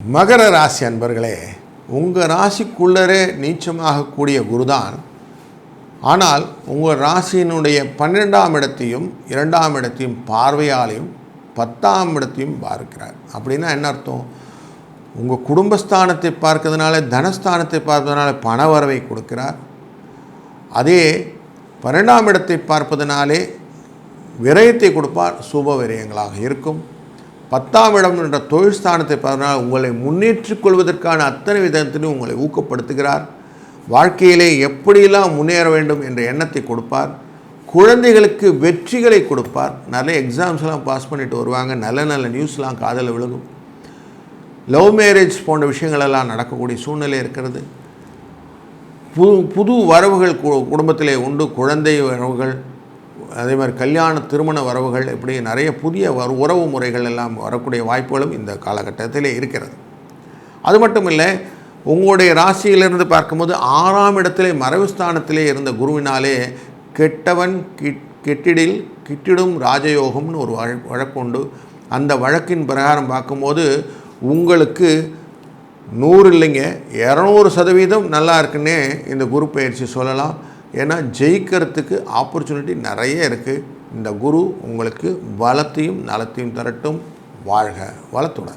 மகர ராசி அன்பர்களே உங்கள் ராசிக்குள்ளரே நீச்சமாகக்கூடிய குருதான். ஆனால் உங்கள் ராசியினுடைய பன்னிரெண்டாம் இடத்தையும் இரண்டாம் இடத்தையும் பார்வையாலையும் பத்தாம் இடத்தையும் பார்க்கிறார். அப்படின்னா என்ன அர்த்தம்? உங்கள் குடும்பஸ்தானத்தை பார்க்கறதுனால தனஸ்தானத்தை பார்ப்பதனால பண வரவை கொடுக்கிறார். அதே பன்னெண்டாம் இடத்தை பார்ப்பதனாலே விரயத்தை கொடுப்பார். சுப விரயங்களாக இருக்கும். பத்தாம் இடம் என்ற தொழில் ஸ்தானத்தை பார்ப்பதனால் உங்களை முன்னேற்றிக் கொள்வதற்கான அத்தனை விதத்திலும் உங்களை ஊக்கப்படுத்துகிறார். வாழ்க்கையிலே எப்படியெல்லாம் முன்னேற வேண்டும் என்ற எண்ணத்தை கொடுப்பார். குழந்தைகளுக்கு வெற்றிகளை கொடுப்பார். நிறைய எக்ஸாம்ஸ்லாம் பாஸ் பண்ணிட்டு வருவாங்க. நல்ல நல்ல நியூஸ்லாம் காதலில் விழுகும். லவ் மேரேஜ் போன்ற விஷயங்களெல்லாம் நடக்கக்கூடிய சூழ்நிலை இருக்கிறது. புது புது வரவுகள் கு குடும்பத்திலே உண்டு. குழந்தை வரவுகள் அதே மாதிரி கல்யாண திருமண வரவுகள் இப்படி நிறைய புதிய உறவு முறைகள் எல்லாம் வரக்கூடிய வாய்ப்புகளும் இந்த காலகட்டத்திலே இருக்கிறது. அது மட்டும் இல்லை உங்களுடைய ராசியிலிருந்து பார்க்கும்போது ஆறாம் இடத்திலே மறைவுஸ்தானத்திலே இருந்த குருவினாலே கெட்டவன் கிட் கெட்டிடில் கிட்டிடும் ராஜயோகம்னு ஒரு வழ வழக்கு உண்டு. அந்த வழக்கின் பிரகாரம் பார்க்கும்போது உங்களுக்கு நூறு இல்லைங்க இரநூறு சதவீதம் நல்லா இருக்குன்னே இந்த குரு பயிற்சி சொல்லலாம். ஏன்னா ஜெயிக்கிறதுக்கு ஆப்பர்ச்சுனிட்டி நிறைய இருக்குது இந்த குரு உங்களுக்கு பலத்தையும் நலத்தையும் தரட்டும். வாழ்க வளத்துடன்.